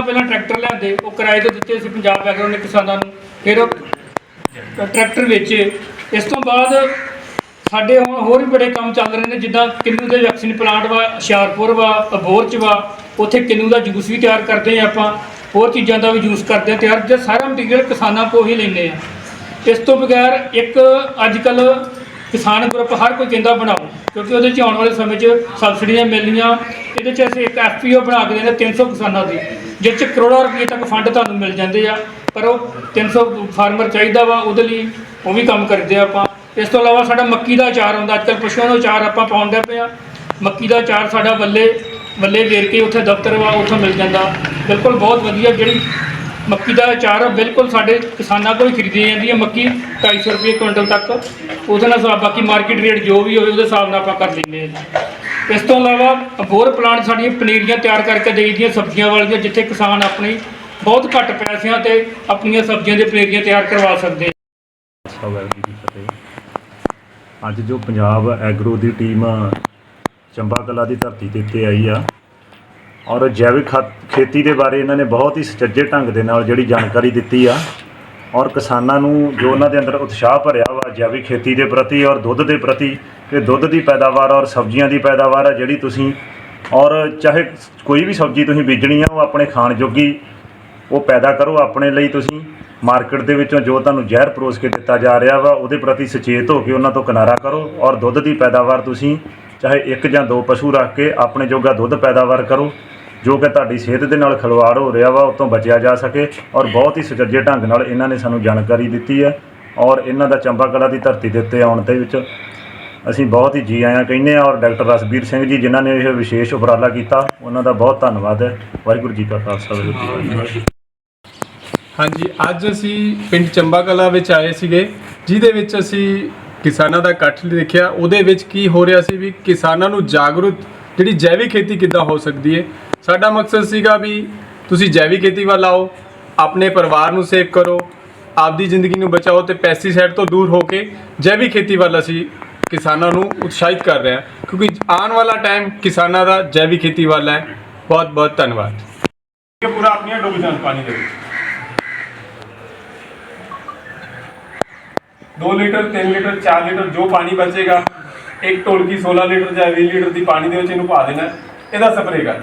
ਪਹਿਲਾਂ ਟਰੈਕਟਰ ਲਿਆਂਦੇ, ਉਹ ਕਿਰਾਏ ਤੇ ਦਿੱਤੇ ਸੀ ਪੰਜਾਬ ਐਗਰੋ ਨੇ ਕਿਸਾਨਾਂ ਨੂੰ। ਫਿਰ ਉਹ ਟਰੈਕਟਰ ਵੇਚੇ। ਇਸ ਤੋਂ ਬਾਅਦ ਸਾਡੇ ਹੁਣ ਹੋਰ ਵੀ ਬੜੇ ਕੰਮ ਚੱਲ ਰਹੇ ਨੇ, ਜਿੱਦਾਂ ਕਿੰਨੂ ਦੇ ਵੈਕਸੀਨ ਪਲਾਂਟ ਵਾ, ਹੁਸ਼ਿਆਰਪੁਰ ਵਾ ਅਬੋਰ ਚ ਵਾ, ਉੱਥੇ ਕਿੰਨੂ ਦਾ ਜੂਸ ਵੀ ਤਿਆਰ ਕਰਦੇ ਆ ਆਪਾਂ। ਹੋਰ ਚੀਜ਼ਾਂ ਦਾ ਵੀ ਜੂਸ ਕਰਦੇ ਆ ਤਿਆਰ। ਜੇ ਸਾਰਾ ਮਟੀਰੀਅਲ ਕਿਸਾਨਾਂ ਕੋਲ ਹੀ ਲੈਂਦੇ ਆ ਇਸ ਤੋਂ ਬਗੈਰ ਇੱਕ ਅੱਜ ਕੱਲ ਕਿਸਾਨ ਗਰੁੱਪ ਹਰ ਕੋਈ ਕਹਿੰਦਾ ਬਣਾਓ। ਕਿਉਂਕਿ ਉਹਦੇ ਚ ਆਉਣ ਵਾਲੇ ਸਮੇਂ 'ਚ ਸਬਸਿਡੀਆਂ ਮਿਲਣੀਆਂ, ਇਹਦੇ 'ਚ ਅਸੀਂ ਇੱਕ ਐਫਪੀਓ ਬਣਾ ਕੇ ਦੇਣਾ 300 ਕਿਸਾਨਾਂ ਦੀ, ਜਿਸ 'ਚ ਕਰੋੜਾਂ ਰੁਪਏ ਤੱਕ ਫੰਡ ਤੁਹਾਨੂੰ ਮਿਲ ਜਾਂਦੇ ਆ, ਪਰ ਉਹ 300 ਫਾਰਮਰ ਚਾਹੀਦਾ ਵਾ, ਉਹਦੇ ਲਈ ਉਹ ਵੀ ਕੰਮ ਕਰਦੇ ਆ ਆਪਾਂ। ਇਸ ਤੋਂ ਇਲਾਵਾ ਸਾਡਾ ਮੱਕੀ ਦਾ ਅਚਾਰ ਹੁੰਦਾ ਅੱਜ ਕੱਲ੍ਹ ਪਸ਼ੂਆਂ ਦਾ ਅਚਾਰ ਆਪਾਂ ਪਾਉਂਦੇ ਪਏ ਆ। ਮੱਕੀ ਦਾ ਅਚਾਰ ਸਾਡਾ ਵੱਲੇ ਵੱਲੇ ਵੇਰ ਕੇ ਉੱਥੇ ਦਫ਼ਤਰ ਵਾ, ਉੱਥੋਂ ਮਿਲ ਜਾਂਦਾ। ਬਿਲਕੁਲ ਬਹੁਤ ਵਧੀਆ, ਜਿਹੜੀ ਮੱਕੀ ਦਾ ਅਚਾਰ ਬਿਲਕੁਲ ਸਾਡੇ ਕਿਸਾਨਾਂ ਕੋਲ ਹੀ ਖਰੀਦੀ ਜਾਂਦੀ ਹੈ, ਮੱਕੀ 250 ਰੁਪਏ ਕੁਇੰਟਲ ਤੱਕ। ਉਹਦੇ ਨਾਲ ਹਿਸਾਬ ਬਾਕੀ ਮਾਰਕੀਟ ਰੇਟ ਜੋ ਵੀ ਹੋਵੇ, ਉਹਦੇ ਹਿਸਾਬ ਨਾਲ ਆਪਾਂ ਕਰ ਲੈਂਦੇ ਹਾਂ ਇਸ ਤੋਂ ਇਲਾਵਾ ਹੋਰ ਪਲਾਂਟ ਸਾਡੀਆਂ ਪਨੀਰੀਆਂ ਤਿਆਰ ਕਰਕੇ ਦੇਈਦੀਆਂ ਸਬਜ਼ੀਆਂ ਵਾਲੀਆਂ, ਜਿੱਥੇ ਕਿਸਾਨ ਆਪਣੀ ਬਹੁਤ ਘੱਟ ਪੈਸਿਆਂ ਤੇ ਆਪਣੀਆਂ ਸਬਜ਼ੀਆਂ ਦੇ ਪਨੀਰੀਆਂ ਤਿਆਰ ਕਰਵਾ ਸਕਦੇ ਅੱਜ ਜੋ ਪੰਜਾਬ ਐਗਰੋ ਦੀ ਟੀਮ ਚੰਬਾ ਕਲਾ ਦੀ ਧਰਤੀ ਤੇ ਉੱਤੇ ਆਈ ਆ ਔਰ ਜੈਵਿਕ ਖਾ- ਖੇਤੀ ਦੇ ਬਾਰੇ ਇਹਨਾਂ ਨੇ ਬਹੁਤ ਹੀ ਸੁਚੱਜੇ ਢੰਗ ਦੇ ਨਾਲ ਜਿਹੜੀ ਜਾਣਕਾਰੀ ਦਿੱਤੀ ਆ। ਔਰ ਕਿਸਾਨਾਂ ਨੂੰ ਜੋ ਉਹਨਾਂ ਦੇ ਅੰਦਰ ਉਤਸ਼ਾਹ ਭਰਿਆ ਵਾ ਜੈਵਿਕ ਖੇਤੀ ਦੇ ਪ੍ਰਤੀ ਔਰ ਦੁੱਧ ਦੇ ਪ੍ਰਤੀ ਕਿ ਦੁੱਧ ਦੀ ਪੈਦਾਵਾਰ ਔਰ ਸਬਜ਼ੀਆਂ ਦੀ ਪੈਦਾਵਾਰ ਆ ਜਿਹੜੀ ਤੁਸੀਂ, ਔਰ ਚਾਹੇ ਕੋਈ ਵੀ ਸਬਜ਼ੀ ਤੁਸੀਂ ਬੀਜਣੀ ਆ, ਉਹ ਆਪਣੇ ਖਾਣ ਜੋਗੀ ਉਹ ਪੈਦਾ ਕਰੋ, ਆਪਣੇ ਲਈ ਤੁਸੀਂ ਮਾਰਕੀਟ ਦੇ ਵਿੱਚੋਂ ਜੋ ਤੁਹਾਨੂੰ ਜ਼ਹਿਰ ਪਰੋਸ ਕੇ ਦਿੱਤਾ ਜਾ ਰਿਹਾ ਵਾ, ਉਹਦੇ ਪ੍ਰਤੀ ਸੁਚੇਤ ਹੋ ਕੇ ਉਹਨਾਂ ਤੋਂ ਕਿਨਾਰਾ ਕਰੋ। ਔਰ ਦੁੱਧ ਦੀ ਪੈਦਾਵਾਰ ਤੁਸੀਂ ਚਾਹੇ ਇੱਕ ਜਾਂ ਦੋ ਪਸ਼ੂ ਰੱਖ ਕੇ ਆਪਣੇ ਜੋਗਾ ਦੁੱਧ ਪੈਦਾਵਾਰ ਕਰੋ। ਜੋ ਕਿ ਤੁਹਾਡੀ ਸਿਹਤ ਦੇ ਨਾਲ ਖਿਲਵਾੜ ਹੋ ਰਿਹਾ ਵਾ ਉਹ ਤੋਂ ਬਚਿਆ ਜਾ ਸਕੇ ਔਰ ਬਹੁਤ ਹੀ ਸੁਚੱਜੇ ਢੰਗ ਨਾਲ ਇਹਨਾਂ ਨੇ ਸਾਨੂੰ ਜਾਣਕਾਰੀ ਦਿੱਤੀ ਹੈ ਔਰ ਇਹਨਾਂ ਦਾ ਚੰਬਾ ਕਲਾ ਦੀ ਧਰਤੀ ਦੇ ਉੱਤੇ ਆਉਣ ਦੇ ਵਿੱਚ ਅਸੀਂ ਬਹੁਤ ਹੀ ਜੀ ਆਇਆਂ ਕਹਿੰਦੇ ਆ ਔਰ ਡਾਕਟਰ ਰਸਬੀਰ ਸਿੰਘ ਜੀ ਜਿਨ੍ਹਾਂ ਨੇ ਇਹ ਵਿਸ਼ੇਸ਼ ਉਪਰਾਲਾ ਕੀਤਾ, ਉਹਨਾਂ ਦਾ ਬਹੁਤ ਧੰਨਵਾਦ ਹੈ। ਵਾਹਿਗੁਰੂ ਜੀ ਕਾ ਖਾਲਸਾ, ਵਾਹਿਗੁਰੂ ਜੀ ਕੀ ਫਤਿਹ। ਹਾਂਜੀ, ਅੱਜ ਅਸੀਂ ਪਿੰਡ ਚੰਬਾ ਕਲਾ ਵਿੱਚ ਆਏ ਸੀਗੇ, ਜਿਹਦੇ ਵਿੱਚ ਅਸੀਂ ਕਿਸਾਨਾਂ ਦਾ ਇਕੱਠ ਦੇਖਿਆ, ਉਹਦੇ ਵਿੱਚ ਕੀ ਹੋ ਰਿਹਾ ਸੀ ਵੀ ਕਿਸਾਨਾਂ ਨੂੰ ਜਾਗਰੂਕ, ਜਿਹੜੀ ਜੈਵਿਕ ਖੇਤੀ ਕਿੱਦਾਂ ਹੋ ਸਕਦੀ ਹੈ ਸਾਡਾ ਮਕਸਦ ਸੀਗਾ ਵੀ ਤੁਸੀਂ ਜੈਵਿਕ ਖੇਤੀ ਵੱਲ ਆਓ ਆਪਣੇ ਪਰਿਵਾਰ ਨੂੰ ਸੇਵ ਕਰੋ, ਆਪਦੀ ਜ਼ਿੰਦਗੀ ਨੂੰ ਬਚਾਓ ਤੇ ਪੈਸਟੀਸਾਈਡ ਤੋਂ ਦੂਰ ਹੋ ਕੇ ਜੈਵਿਕ ਖੇਤੀ ਵੱਲ ਅਸੀਂ ਕਿਸਾਨਾਂ ਨੂੰ ਉਤਸ਼ਾਹਿਤ ਕਰ ਰਹੇ ਹਾਂ। ਕਿਉਂਕਿ ਆਉਣ ਵਾਲਾ ਟਾਈਮ ਕਿਸਾਨਾਂ ਦਾ ਜੈਵਿਕ ਖੇਤੀ ਵੱਲ ਹੈ। ਬਹੁਤ ਬਹੁਤ ਧੰਨਵਾਦ। ਇਹ ਪੂਰਾ ਆਪਣੀਆਂ ਡੁੱਬ ਜਾਣ ਪਾਣੀ ਦੇ ਵਿੱਚ। 2 ਲੀਟਰ 3 ਲੀਟਰ 4 ਲੀਟਰ ਜੋ ਪਾਣੀ ਬਚੇਗਾ, ਇੱਕ ਢੋਲਕੀ 16 ਲੀਟਰ ਜਾਂ 20 ਲੀਟਰ ਦੀ ਪਾਣੀ ਦੇ ਵਿੱਚ ਇਹਨੂੰ ਪਾ ਦੇਣਾ। ਇਹਦਾ ਸਪਰੇਅ ਕਰ।